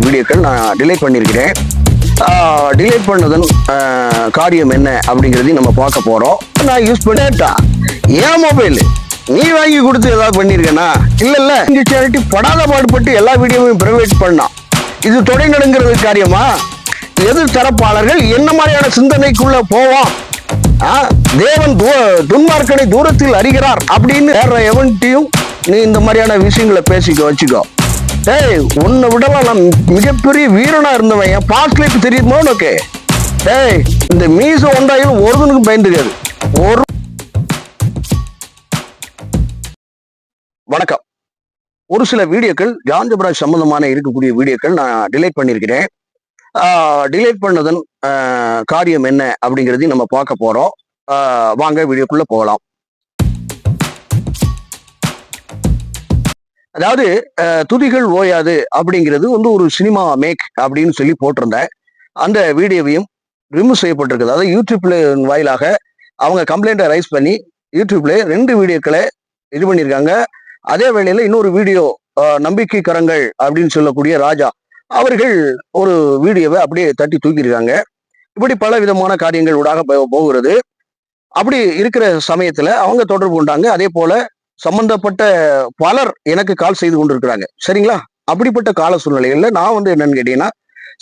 வீடியோக்கள் நான் டிலேட் பண்ணியிருக்கிறேன் டிலேட் பண்ணதன் காரியம் என்ன அப்படிங்கிறதையும் நம்ம பார்க்க போகிறோம் நான் யூஸ் பண்ணேட்டா ஏன் மொபைல் நீ வாங்கி கொடுத்து ஏதாவது பண்ணியிருக்கேனா இல்லை இல்லை. இங்க சேரிட்டி படாத பாடுபட்டு எல்லா வீடியோவையும் ப்ரைவேட் பண்ணான் இது தொடை நடுங்கிறது காரியமா? எதிர் தரப்பாளர்கள் என்ன மாதிரியான சிந்தனைக்குள்ள போவோம் ஆ, தேவன் தூ- துன்மார்க்கனை தூரத்தில் அறிகிறார் அப்படின்னு வேற எவன்ட்டையும் நீ இந்த மாதிரியான விஷயங்களை பேசிக்கோ வச்சுக்கோ. டேய் உன்னை விடலாம். நான் மிகப்பெரிய வீரனா இருந்தவன். என் பாஸ்ட் லைஃப் தெரியுமோ உனக்கு? டேய் இந்த மீச ஒன்றாயும் ஒருவனுக்கும் தெரியாது ஒரு வணக்கம். ஒரு சில வீடியோக்கள் ஜான் சம்பந்தமான இருக்கக்கூடிய வீடியோக்கள் நான் டிலேட் பண்ணியிருக்கிறேன். டிலேட் பண்ணதன் காரியம் என்ன அப்படிங்கிறதையும் நம்ம பார்க்க போறோம். வாங்க வீடியோக்குள்ள போகலாம். அதாவது துதிகள் ஓயாது அப்படிங்கிறது வந்து ஒரு சினிமா மேக் அப்படின்னு சொல்லி போட்டிருந்தேன் அந்த வீடியோவையும் ரிமூவ் செய்யப்பட்டிருக்குது. அதாவது யூடியூப்ல வாயிலாக அவங்க கம்ப்ளைண்ட்டை ரைஸ் பண்ணி யூடியூப்ல ரெண்டு வீடியோக்களை இது பண்ணியிருக்காங்க. அதே வேளையில் இன்னொரு வீடியோ நம்பிக்கை கரங்கள் அப்படின்னு சொல்லக்கூடிய ராஜா அவர்கள் ஒரு வீடியோவை அப்படியே தட்டி தூக்கியிருக்காங்க. இப்படி பல விதமான காரியங்கள் ஊடாக போ- போகிறது. அப்படி இருக்கிற சமயத்துல அவங்க தொடர்பு கொண்டாங்க. அதே போல சம்பந்தப்பட்ட பலர் எனக்கு கால் செய்து கொண்டிருக்கிறாங்க. சரிங்களா? அப்படிப்பட்ட கால சூழ்நிலைகள்ல நான் வந்து என்னன்னு கேட்டீங்கன்னா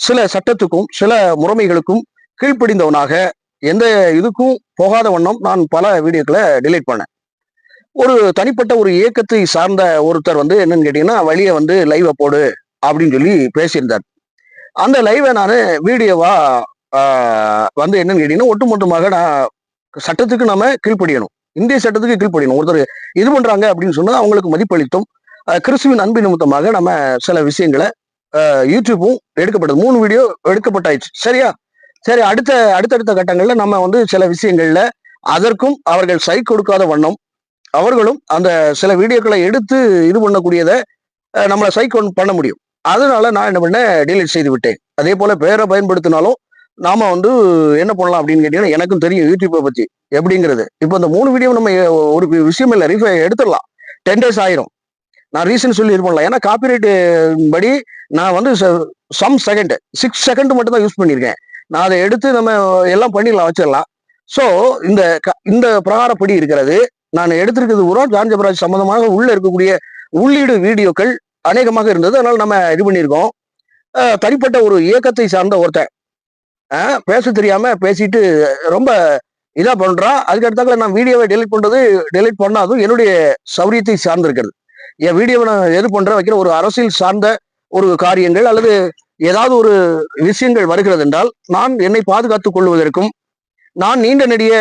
சில சட்டத்துக்கும் சில முறைமைகளுக்கும் கீழ்ப்படிந்தவனாக எந்த இதுக்கும் போகாத வண்ணம் நான் பல வீடியோக்களை டிலீட் பண்ணேன். ஒரு தனிப்பட்ட ஒரு இயக்கத்தை சார்ந்த ஒருத்தர் வந்து என்னன்னு கேட்டீங்கன்னா வழியை வந்து லைவை போடு அப்படின்னு சொல்லி பேசியிருந்தார். அந்த லைவை நான் வீடியோவா வந்து என்னன்னு கேட்டீங்கன்னா ஒட்டுமொத்தமாக நான் சட்டத்துக்கு நம்ம கீழ்ப்படியணும். இந்திய சட்டத்துக்கு கீழ்ப்படியணும் ஒருத்தர் இது பண்றாங்க அப்படின்னு சொன்னா அவங்களுக்கு மதிப்பளித்தும் கிறிஸ்துவின் அன்பு நிமித்தமாக நம்ம சில விஷயங்களை யூடியூப்பும் எடுக்கப்பட்டது. மூணு வீடியோ எடுக்கப்பட்டாயிடுச்சு சரியா? சரி அடுத்த அடுத்தடுத்த கட்டங்கள்ல நம்ம வந்து சில விஷயங்கள்ல அதற்கும் அவர்கள் சை கொடுக்காத வண்ணம் அவர்களும் அந்த சில வீடியோக்களை எடுத்து இது பண்ணக்கூடியதை நம்மளை சைக் பண்ண முடியும். அதனால நான் என்ன பண்ணேன் டீலீட் செய்து விட்டேன். அதே போல பேரை பயன்படுத்தினாலும் நாம வந்து என்ன பண்ணலாம் அப்படின்னு கேட்டீங்கன்னா எனக்கும் தெரியும் யூடியூப்பை பத்தி. எப்படிங்கிறது? இப்போ இந்த மூணு வீடியோ நம்ம ஒரு விஷயம் இல்லை ரீஃபை எடுத்துடலாம். டென் டேஸ் ஆயிரும். நான் ரீசன் சொல்லி இது பண்ணலாம். ஏன்னா காப்பிரைட் படி நான் வந்து சம் செகண்ட் சிக்ஸ் செகண்ட் மட்டும் தான் யூஸ் பண்ணியிருக்கேன். நான் அதை எடுத்து நம்ம எல்லாம் பண்ணிடலாம் வச்சிடலாம். ஸோ இந்த க- இந்த பிரகாரப்படி இருக்கிறது நான் எடுத்திருக்கிறது உரம் ஜான் ஜபராஜ் சம்பந்தமாக உள்ள இருக்கக்கூடிய உள்ளீடு வீடியோக்கள் அநேகமாக இருந்தது. அதனால நம்ம இது பண்ணியிருக்கோம். தனிப்பட்ட ஒரு இயக்கத்தை சார்ந்த ஒருத்தன். பேச தெரியாம பேசிட்டு ரொம்ப இதா பண்றான் அதுக்கடுத்தாக்கல நான் வீடியோவை டெலிட் பண்றது டெலிட் பண்ணாதும் என்னுடைய சௌரியத்தை சார்ந்திருக்கிறது. என் வீடியோவை நான் எது பண்ற வைக்கிற ஒரு அரசியல் சார்ந்த ஒரு காரியங்கள் அல்லது ஏதாவது ஒரு விஷயங்கள் வருகிறது என்றால் நான் என்னை பாதுகாத்துக் கொள்வதற்கும் நான் நீண்ட நெடிய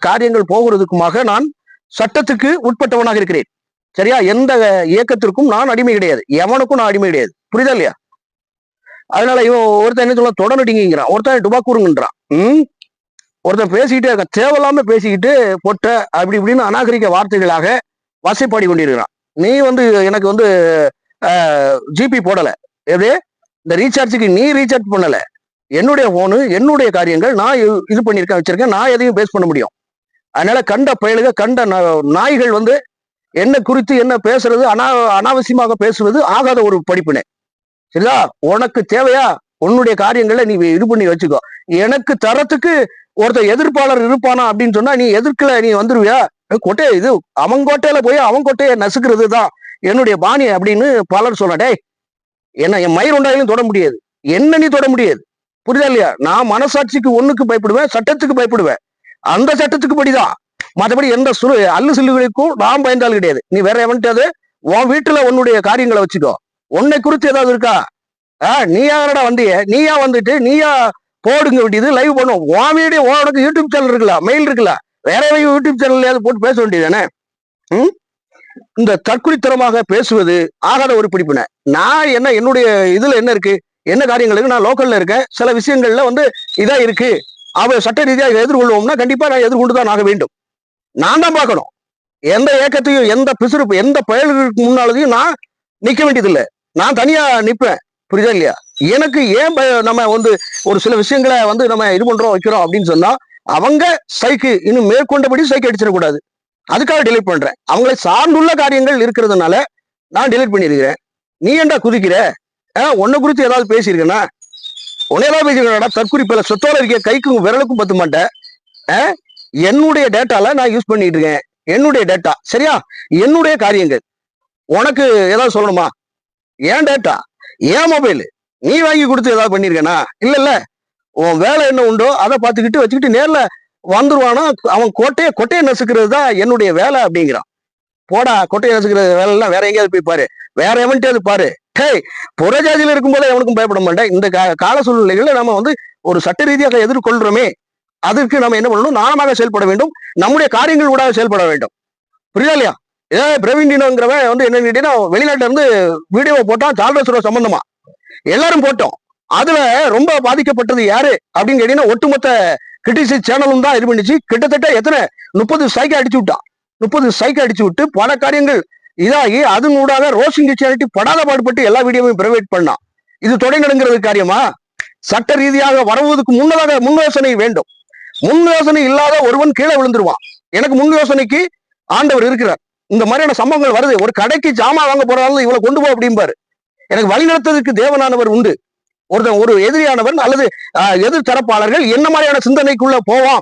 காரியங்கள் போகிறதுக்குமாக நான் சட்டத்துக்கு உட்பட்டவனாக இருக்கிறேன். சரியா? எந்த இயக்கத்திற்கும் நான் அடிமை கிடையாது. எவனுக்கும் நான் அடிமை கிடையாது. புரியுதா இல்லையா? அதனால இவன் ஒருத்தன் என்ன சொல்ல தொடர்ந்துட்டீங்கிறான் ஒருத்தன் டுபாக்கூருங்கன்றான் ம்? ஒருத்தன் பேசிக்கிட்டே இருக்கான். தேவையில்லாம பேசிக்கிட்டு பொட்ட அப்படி இப்படின்னு அநாகரிக வார்த்தைகளாக வசைப்பாடி கொண்டிருக்கிறான். நீ வந்து எனக்கு வந்து ஜிபி போடலை. எப்படி இந்த ரீசார்ஜுக்கு நீ ரீசார்ஜ் பண்ணலை. என்னுடைய ஃபோனு என்னுடைய காரியங்கள் நான் இது- பண்ணியிருக்கேன் வச்சிருக்கேன். நான் எதையும் பேஸ் பண்ண முடியும். அதனால கண்ட பயலுக கண்ட நாய்கள் வந்து என்ன குறித்து என்ன பேசுறது அனா அனாவசியமாக பேசுவது ஆகாத ஒரு படிப்பினை. சரியா உனக்கு தேவையா? உன்னுடைய காரியங்களை நீ இது பண்ணி வச்சுக்கோ. எனக்கு தரத்துக்கு ஒருத்தர் எதிர்ப்பாளர் இருப்பானா அப்படின்னு சொன்னா நீ எதிர்க்கல நீ வந்துருவியா? கொட்டை இது அவன் கோட்டையில போய் அவன் கோட்டையை நசுக்கிறது தான் என்னுடைய பாணி அப்படின்னு பலர் சொன்ன டேய் என்ன என் மயிர் உண்டாயிலும் தொட முடியாது. என்ன நீ தொட முடியாது? புரியுதா இல்லையா? நான் மனசாட்சிக்கு ஒண்ணுக்கு பயப்படுவேன் சட்டத்துக்கு பயப்படுவேன். அந்த சட்டத்துக்கு படிதான். மற்றபடி எந்த சுரு அல்லு சில்லுகளுக்கும் நான் பயந்தால் கிடையாது. நீ வேற எவன்ட்டாவது உன் வீட்டுல உன்னுடைய காரியங்களை வச்சுக்கோ. உன்னை குறித்து ஏதாவது இருக்கா? ஆ நீயா வந்திய? நீயா வந்துட்டு நீயா போடுங்க வேண்டியது லைவ் பண்ணும் உன் வீடியோ உனக்கு யூடியூப் சேனல் இருக்குல்ல மெயில் இருக்குல்ல வேற எவன் யூடியூப் சேனல்லையாவது போட்டு பேச வேண்டியதானே ம்? இந்த தற்குறித்தனமாக பேசுவது ஆகாத ஒரு பிடிப்பினை நான் என்ன என்னுடைய இதுல என்ன இருக்கு? என்ன காரியங்கள் இருக்கு? நான் லோக்கல்ல இருக்கேன். சில விஷயங்கள்ல வந்து இதா இருக்கு. அவ சட்ட ரீதியாக எதிர்கொள்வோம்னா கண்டிப்பா நான் எதிர்கொண்டுதான் ஆக வேண்டும். நான் தான் பார்க்கணும். எந்த ஏக்கத்தையும் எந்த பிசுறுப்பு எந்த பயல்களுக்கு முன்னாலதையும் நான் நிக்க வேண்டியதில்லை. நான் தனியா நிப்பேன். புரியுதா இல்லையா? எனக்கு ஏன் நம்ம வந்து ஒரு சில விஷயங்களை வந்து நம்ம இது பண்றோம் வைக்கிறோம் அப்படின்னு சொன்னா அவங்க சைக்கு இன்னும் மேற்கொண்டபடி சைக்கு அடிச்சிடக்கூடாது. அதுக்காக delete பண்றேன். அவங்களை சார்ந்துள்ள காரியங்கள் இருக்கிறதுனால நான் delete பண்ணியிருக்கிறேன். நீ ஏன்டா குதிக்கிற? உன்னை குறித்து ஏதாவது பேசியிருக்கேன்னா உன்னை ஏதாவது பேசியிருக்கா தற்குறிப்பில் சொத்தோட இருக்க கைக்கும் விரலுக்கும் பத்த மாட்டேன். ஆ? என்னுடைய டேட்டால நான் யூஸ் பண்ணிட்டு இருக்கேன். என்னுடைய டேட்டா சரியா? என்னுடைய காரியங்கள். உனக்கு ஏதாவது சொல்லணுமா? ஏன் டேட்டா ஏன் மொபைல் நீ வாங்கி கொடுத்து ஏதாவது பண்ணியிருக்கேனா இல்ல இல்ல உன் வேலை என்ன உண்டோ அதை பார்த்துக்கிட்டு வச்சுக்கிட்டு நேரில் வந்துருவானா? அவன் கொட்டையை கொட்டையை நசுக்கிறது தான் என்னுடைய வேலை அப்படிங்கிறான். போடா கொட்டையை நசுக்கிற வேலைலாம் வேற எங்கேயாவது போய் பாரு. வேற எவன்கிட்டயாவது பாரு. ஹே புறஜாதியில் இருக்கும்போது எவனுக்கும் பயப்பட மாட்டேன். இந்த கா- கால சூழ்நிலைகளை நம்ம வந்து ஒரு சட்ட ரீதியாக எதிர்கொள்றோமே அதற்கு நம்ம என்ன பண்ணணும்? நாணமாக செயல்பட வேண்டும். நம்முடைய காரியங்கள் கூட செயல்பட வேண்டும். புரியுதா இல்லையா? ஏ பிரவீன் டினோங்கிறவன் வந்து என்ன கேட்டீங்கன்னா வெளிநாட்டுல இருந்து வீடியோ போட்டான் சால்வஸ் சம்பந்தமா? எல்லாரும் போட்டோம். அதுல ரொம்ப பாதிக்கப்பட்டது யாரு அப்படின்னு கேட்டீங்கன்னா ஒட்டுமொத்த கிரிட்டிசி சேனலும் தான் இது பண்ணிச்சு. கிட்டத்தட்ட எத்தனை? முப்பது சைக்கை அடிச்சு விட்டான். முப்பது சைக்கை அடிச்சு விட்டு பல காரியங்கள் இதாகி அதன் ஊடாக ரோஷிங் சேரிட்டி படாத பாடுபட்டு எல்லா வீடியோவையும் பிரைவேட் பண்ணான். இது தொடங்கிடுங்கிறது காரியமா? சட்ட ரீதியாக வருவதற்கு முன்னதாக முன் யோசனை வேண்டும். முன் யோசனை இல்லாத ஒருவன் கீழே விழுந்துருவான். எனக்கு முன் யோசனைக்கு ஆண்டவர் இருக்கிறார். இந்த மாதிரியான சம்பவங்கள் வருது. ஒரு கடைக்கு ஜாமான் வாங்க போறாலும் இவ்வளவு கொண்டு போ அப்படிம்பாரு. எனக்கு வழிநடத்துவதற்கு தேவனானவர் உண்டு. ஒருத்தன் ஒரு எதிரியானவன் அல்லது எதிர் தரப்பாளர்கள் என்ன மாதிரியான சிந்தனைக்குள்ள போவான்?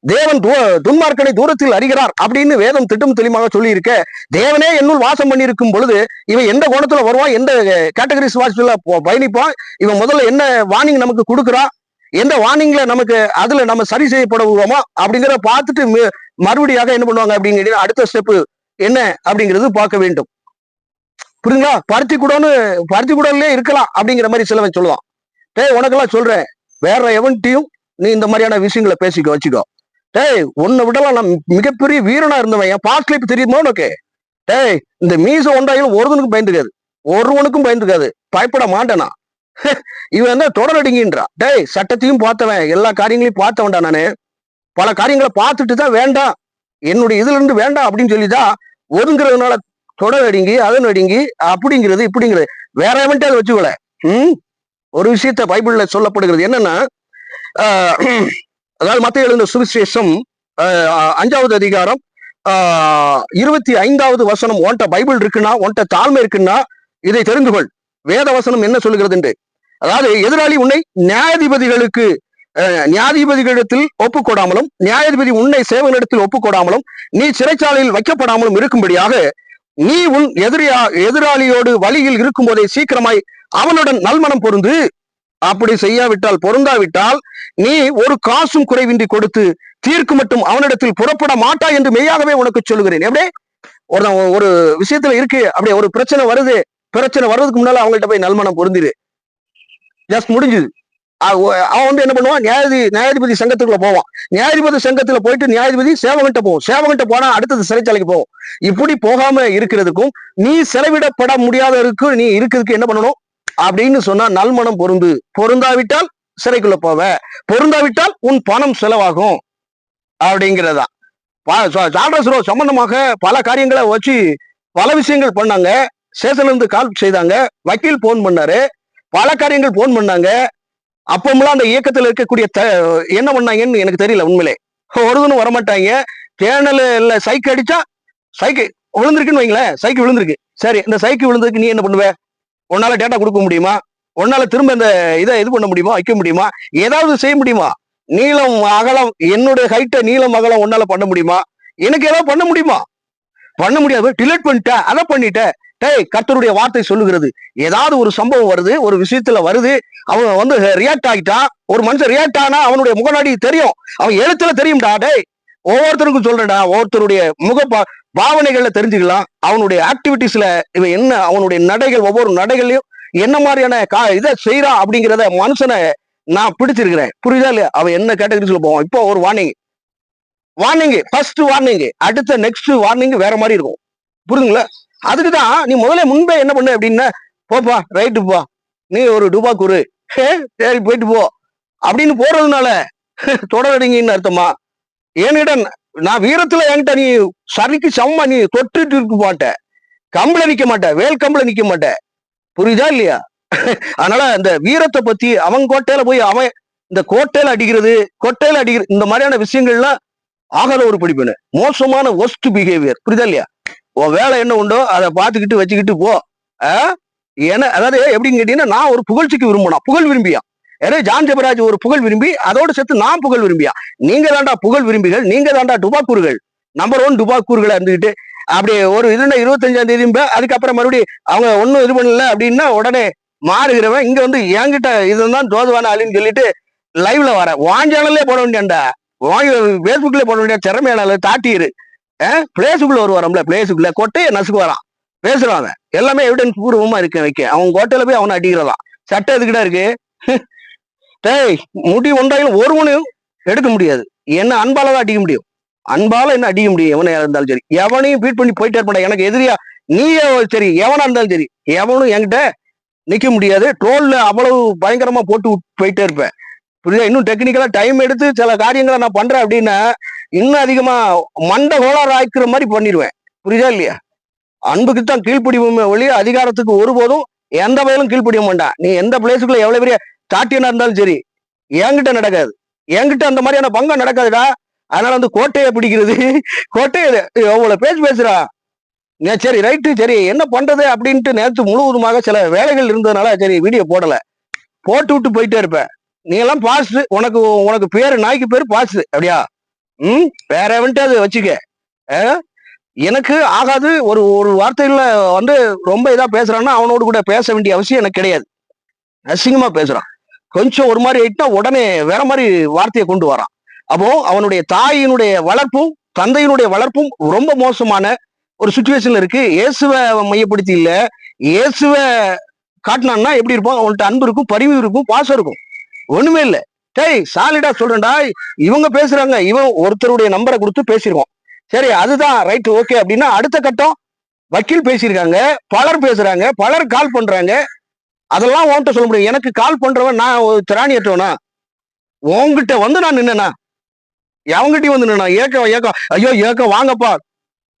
தேவன் தூ- துன்மார்க்கனை தூரத்தில் அறிகிறார் அப்படின்னு வேதம் திட்டம் தெளிவாக சொல்லி இருக்க தேவனே என்னுள் வாசம் பண்ணி இருக்கும் பொழுது இவன் எந்த கோணத்துல வருவான்? எந்த கேட்டகரிஸ் வாட்ச்ல பயணிப்பான்? இவன் முதல்ல என்ன வார்னிங் நமக்கு கொடுக்குறான் எந்த வார்னிங்ல நமக்கு அதுல நம்ம சரி செய்யப்படுவோமா? அப்படிங்கிறத பார்த்துட்டு மி- மறுபடியாக என்ன பண்ணுவாங்க அப்படின்னு அடுத்த ஸ்டெப்பு என்ன அப்படிங்கிறது பார்க்க வேண்டும். புரியுங்களா பருத்தி கூடன்னு பருத்தி கூடலே இருக்கலாம் அப்படிங்கிற மாதிரி சிலவன் சொல்லுவான். டேய் உனக்கெல்லாம் சொல்றேன். வேற எவன்ட்டையும் நீ இந்த மாதிரியான விஷயங்களை பேசிக்கோ வச்சுக்கோ. டேய் உன்னை விடலாம் நான் மிகப்பெரிய வீரனா இருந்தவன். என் பாஸ்ட் லைஃப் தெரியுமா உனக்கு? டேய் இந்த மீச ஒன்றாயும் ஒருவனுக்கும் பயந்துக்காது. ஒருவனுக்கும் பயந்துக்காது. பயப்பட மாட்டேனா? இவன் என்ன தொடரடிங்கன்றான் டேய் சட்டத்தையும் பார்த்தவன். எல்லா காரியங்களையும் பார்த்தவன்டா நானு. பல காரியங்களை பார்த்துட்டு தான் வேண்டாம். என்னுடைய இதுல இருந்து வேண்டாம் அப்படின்னு சொல்லிதான் ஒதுங்கிறதுனால தொடர் அடிங்கி அதன் அடிங்கி அப்படிங்கிறது இப்படிங்கிறது. வேற எவன்ட்டு அதை வச்சுக்கல? ம்? ஒரு விஷயத்த பைபிள்ல சொல்லப்படுகிறது என்னன்னா அதாவது மத்திய எழுந்த சுவிசேஷம் அஞ்சாவது அதிகாரம் ஆஹ், இருபத்தி ஐந்தாவது வசனம் ஒன்ட்ட பைபிள் இருக்குன்னா ஒன்ட்ட தாழ்மை இருக்குன்னா இதை தெரிந்து கொள். வேத வசனம் என்ன சொல்லுகிறது என்று அதாவது எதிராளி உன்னை நியாயாதிபதிகளுக்கு நியாயாதிபதிகளிடத்தில் ஒப்புக்கொடாமலும் நியாயாதிபதி உன்னை சேவனிடத்தில் ஒப்புக்கொடாமலும் நீ சிறைச்சாலையில் வைக்கப்படாமலும் இருக்கும்படியாக நீ உன் எதிரியா எதிராளியோடு வழியில் இருக்கும்போதே சீக்கிரமாய் அவனுடன் நல்மனம் பொருந்து. அப்படி செய்யாவிட்டால் பொருந்தாவிட்டால் நீ ஒரு காசும் குறைவின்றி கொடுத்து தீர்க்கு மட்டும் அவனிடத்தில் புறப்பட மாட்டாய் என்று மெய்யாகவே உனக்கு சொல்லுகிறேன். எப்படி? ஒரு ஒரு விஷயத்துல இருக்கு. அப்படியே ஒரு பிரச்சனை வருது. பிரச்சனை வர்றதுக்கு முன்னால அவங்கள்ட்ட போய் நல்மனம் பொருந்திரு. ஜஸ்ட் முடிஞ்சுது. அவன் வந்து என்ன பண்ணுவான்? நியாயாதி நியாயாதிபதி சங்கத்துக்குள்ள போவான். நியாயாதிபதி சங்கத்துல போயிட்டு நியாயாதிபதி சேவகன்ட்ட போவோம் சேவகன்ட்ட போனா அடுத்தது சிறைச்சாலைக்கு போவோம் இப்படி போகாம இருக்கிறதுக்கும் நீ செலவிடப்பட முடியாதவருக்கு நீ இருக்கிறதுக்கு என்ன பண்ணணும்? அப்படின்னு சொன்னா நல்மனம் பொருந்து. பொருந்தாவிட்டால் சிறைக்குள்ள போவ. பொருந்தாவிட்டால் உன் பணம் செலவாகும். அப்படிங்கிறதா சால்ரஸ் ரோ சம்பந்தமாக பல காரியங்களை வச்சு பல விஷயங்கள் பண்ணாங்க. ஸ்டேஷன்ல இருந்து கால் செய்தாங்க. வக்கீல் போன் பண்ணாரு. பல காரியங்கள் போன் பண்ணாங்க. அப்பமெல்லாம் அந்த இயக்கத்தில் இருக்கக்கூடிய த என்ன பண்ணாங்கன்னு எனக்கு தெரியல உண்மையிலே. ஒருதனும் வரமாட்டாங்க. சேனல் இல்லை சைக்கு அடிச்சா சைக்கு விழுந்திருக்குன்னு வைங்களேன் சைக்கு விழுந்திருக்கு. சரி இந்த சைக்கு விழுந்திருக்கு நீ என்ன பண்ணுவ? உன்னால டேட்டா கொடுக்க முடியுமா? உன்னால திரும்ப இந்த இதை இது பண்ண முடியுமா? வைக்க முடியுமா? ஏதாவது செய்ய முடியுமா? நீளம் அகலம் என்னுடைய ஹைட்டை நீளம் அகலம் உன்னால பண்ண முடியுமா? எனக்கு ஏதாவது பண்ண முடியுமா? பண்ண முடியாது. டிலேட் பண்ணிட்டேன். அதை பண்ணிட்டேன். டேய் கர்த்தருடைய வார்த்தை சொல்லுகிறது. ஏதாவது ஒரு சம்பவம் வருது ஒரு விஷயத்துல வருது அவன் வந்து ரியாக்ட் ஆகிட்டான் ஒரு மனுஷன் ரியாக்ட் ஆனா அவனுடைய முகநாடி தெரியும். அவன் எழுத்துல தெரியும்டா டேய். ஒவ்வொருத்தருக்கும் சொல்றேன்டா ஒவ்வொருத்தருடைய முக பா- பாவனைகள்ல தெரிஞ்சுக்கலாம். அவனுடைய ஆக்டிவிட்டிஸ்ல இவன் என்ன அவனுடைய நடைகள் ஒவ்வொரு நடைகள்லயும் என்ன மாதிரியான கா இதை செய்யறான் அப்படிங்கிறத மனுஷனை நான் பிடிச்சிருக்கிறேன். புரியுதா இல்லையா? அவன் என்ன கேட்டகரிஸ்ல போவான்? இப்போ ஒரு வார்னிங் வார்னிங் ஃபர்ஸ்ட் வார்னிங் அடுத்த நெக்ஸ்ட் வார்னிங் வேற மாதிரி இருக்கும். புரியுதுங்களா? அதுக்கு தான் நீ முதல்ல முன்பே என்ன பண்ணு அப்படின்னா போப்பா ரைட்டு போ. நீ ஒரு டுபா குரு சரி போயிட்டு போ. அப்படின்னு போறதுனால தொடரடிங்கன்னு அர்த்தமா? என்கிட்ட நான் வீரத்துல என்கிட்ட நீ சரிக்கு சமமா நீ தொட்டுட்டு இருக்க மாட்ட. கம்பள நிக்க மாட்ட. வேல் கம்பள நிக்க மாட்ட. புரியுதா இல்லையா? அதனால அந்த வீரத்தை பத்தி அவன் கோட்டையில போய் அவன் இந்த கோட்டையில அடிக்கிறது கொட்டையில அடிக்கிறது இந்த மாதிரியான விஷயங்கள்லாம் ஆகாத ஒரு படிப்புன்னு மோசமான ஒஸ்ட் பிஹேவியர் புரியுதா இல்லையா? உன் வேலை என்ன உண்டோ அதை பார்த்துக்கிட்டு வச்சுக்கிட்டு போ. ஆ? ஏன்னா அதாவது எப்படின்னு கேட்டீங்கன்னா நான் ஒரு புகழ்ச்சிக்கு விரும்பினா புகழ் விரும்பியா? ஏன்னா ஜான் ஜெபராஜ் ஒரு புகழ் விரும்பி அதோட சேர்த்து நான் புகழ் விரும்பியா? நீங்க தாண்டா புகழ் விரும்பிகள் நீங்க தாண்டா டுபாக்கூறுகள். நம்பர் ஒன் டுபாக்கூறுகளை இருந்துகிட்டு அப்படி ஒரு இதுனா இருபத்தஞ்சாம் தேதி அதுக்கப்புறம் மறுபடியும் அவங்க ஒன்றும் இது பண்ணல அப்படின்னா உடனே மாறுகிறவன் இங்க வந்து என்கிட்ட இதுதான் தோதுவான ஆளுன்னு சொல்லிட்டு லைவ்ல வர வான் சேனல்லே போட வேண்டியாண்டா வாங்கி ஃபேஸ்புக்ல போட வேண்டிய திறமையான தாட்டியிரு. பிளேஸுக்குள்ள ஒரு வரம்ல பிளேஸுக்குள்ள கொட்டையை நசுக்கு வரான் பேசுறான் அவன். எல்லாமே எவிடன்ஸ் பூர்வமா இருக்கு வைக்க அவன் கோட்டையில போய் அவனை அடிக்கிறதான் சட்டை எதுக்கிட்ட இருக்கு? டேய் முடி ஒன்றாயிலும் ஒருவனையும் எடுக்க முடியாது. என்ன அன்பால தான் அடிக்க முடியும். அன்பால என்ன அடிக்க முடியும் எவனை இருந்தாலும் சரி. எவனையும் பீட் பண்ணி போயிட்டே இருப்பா எனக்கு எதிரியா நீயே சரி எவனா இருந்தாலும் சரி. எவனும் என்கிட்ட நிக்க முடியாது. ட்ரோல்ல அவ்வளவு பயங்கரமா போட்டு போயிட்டே இருப்பேன். புரியுதா? இன்னும் டெக்னிக்கலா டைம் எடுத்து சில காரியங்களை நான் பண்றேன் அப்படின்னா இன்னும் அதிகமா மண்டை கோளாறு ஆய்க்கிற மாதிரி பண்ணிடுவேன். புரியுதா இல்லையா? அன்புக்கு தான் கீழ்ப்பிடிவுமே ஒழிய அதிகாரத்துக்கு ஒருபோதும் எந்த வயலும் கீழ்ப்பிடிய மாட்டான் நீ எந்த பிளேஸுக்குள்ள எவ்வளவு பெரிய சாட்டியனா இருந்தாலும் சரி என்கிட்ட நடக்காது. என்கிட்ட அந்த மாதிரியான பங்கம் நடக்காதுடா. அதனால வந்து கோட்டையை பிடிக்கிறது. கோட்டையை எவ்வளவு பேச்சு பேசுறா. சரி ரைட்டு சரி என்ன பண்றது அப்படின்ட்டு நேற்று முழுவதுமாக சில வேலைகள் இருந்ததுனால சரி வீடியோ போடல. போட்டு விட்டு போயிட்டே இருப்பேன். நீ எல்லாம் உனக்கு உனக்கு பேரு நாய்க்கு பேரு பாஸ்ட் அப்படியா? ம்? வேற எவன்ட்டு அது வச்சுக்க? ஆ? எனக்கு ஆகாது. ஒரு ஒரு வார்த்தையில வந்து ரொம்ப இதா பேசுறான்னா அவனோடு கூட பேச வேண்டிய அவசியம் எனக்கு கிடையாது. அசிங்கமா பேசுறான். கொஞ்சம் ஒரு மாதிரி ஆயிட்டா உடனே வேற மாதிரி வார்த்தையை கொண்டு வரான். அப்போ அவனுடைய தாயினுடைய வளர்ப்பும் தந்தையினுடைய வளர்ப்பும் ரொம்ப மோசமான ஒரு சுச்சுவேஷன்ல இருக்கு. இயேசுவை மையப்படுத்தி இல்ல. இயேசுவை காட்டினான்னா எப்படி இருப்பான்? அவன்கிட்ட அன்பு இருக்கும் பரிவு இருக்கும் பாசம் இருக்கும். ஒண்ணுமே இல்லை. டேய் சாலிடா சொல்றேன்டா. இவங்க பேசுறாங்க. இவன் ஒருத்தருடைய நம்பரை கொடுத்து பேசியிருக்கோம் சரி அதுதான். ரைட் ஓகே அப்படின்னா அடுத்த கட்டம் வக்கீல் பேசியிருக்காங்க. பலர் பேசுறாங்க. பலர் கால் பண்றாங்க. அதெல்லாம் உன்கிட்ட சொல்ல முடியும் எனக்கு கால் பண்றவன் நான் ஒரு திராணியற்றவனா உன்கிட்ட வந்து நான் நின்னேனா? எவங்கிட்டயும் வந்து நின்னா ஏக்கம் ஏக்கம். ஐயோ ஏக்கம். வாங்கப்பா.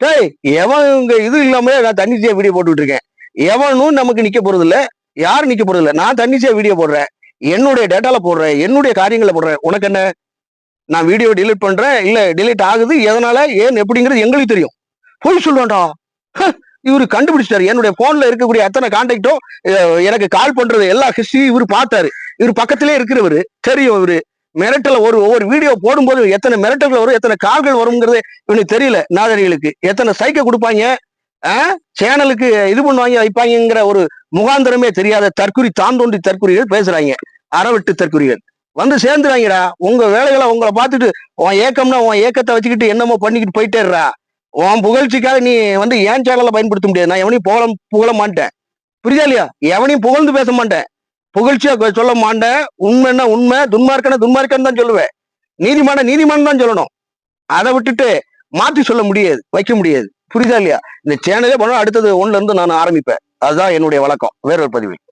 டேய் எவன் இங்க இது இல்லாமலே நான் தன்னிச்சையா வீடியோ போட்டுட்டு இருக்கேன். எவனும் நமக்கு நிக்க போறது இல்ல யாரும் நிக்க போறது இல்ல நான் தன்னிச்சையா வீடியோ போடுறேன். என்னுடைய டேட்டாவில் போடுறேன் என்னுடைய காரியங்களை போடுறேன். உனக்கு என்ன? நான் வீடியோ டிலீட் பண்றேன் இல்ல டிலீட் ஆகுது எதனால ஏன் எப்படிங்கிறது எங்களுக்கு தெரியும். போய் சொல்லுவேன்டா. இவரு கண்டுபிடிச்சிட்டாரு. என்னுடைய போன்ல இருக்கக்கூடிய அத்தனை கான்டாக்டும் எனக்கு கால் பண்றது எல்லா ஹிஸ்டரியும் இவர் பார்த்தாரு. இவர் பக்கத்திலே இருக்கிறவரு தெரியும் இவரு. மிரட்டல ஒரு ஒவ்வொரு வீடியோ போடும்போது எத்தனை மிரட்டல்கள் வரும் எத்தனை கால்கள் வருங்கிறது இவனுக்கு தெரியல நாதரிகளுக்கு எத்தனை சைக்கை கொடுப்பாங்க சேனலுக்கு இது பண்ணுவாங்க வைப்பாங்கங்கிற ஒரு முகாந்திரமே தெரியாத தற்குறி தாந்தோண்டி தற்குறிகள் பேசுறாங்க. அறவிட்டு தற்குறிகள் வந்து சேர்ந்துடாங்கடா உங்க வேலைகளை உங்களை பார்த்துட்டு உன் ஏக்கம்னா உன் ஏக்கத்தை வச்சுக்கிட்டு என்னமோ பண்ணிக்கிட்டு போயிட்டேடுறா உன் புகழ்ச்சிக்காக நீ வந்து ஏன் சேனலை பயன்படுத்த முடியாது? நான் எவனையும் புகழ புகழ மாட்டேன். புரியுதா இல்லையா? எவனையும் புகழ்ந்து பேச மாட்டேன். புகழ்ச்சியா சொல்ல மாட்டேன். உண்மைன்னா உண்மை துன்மார்க்கன துன்மார்க்கன்னு தான் சொல்லுவேன். நீதிமான நீதிமான் தான் சொல்லணும். அதை விட்டுட்டு மாற்றி சொல்ல முடியாது வைக்க முடியாது. புரியுதா இல்லையா? இந்த சேனலே பண்ண அடுத்தது ஒண்ணுல இருந்து நான் ஆரம்பிப்பேன். அதுதான் என்னுடைய வழக்கம். வேறொரு பதிவில்.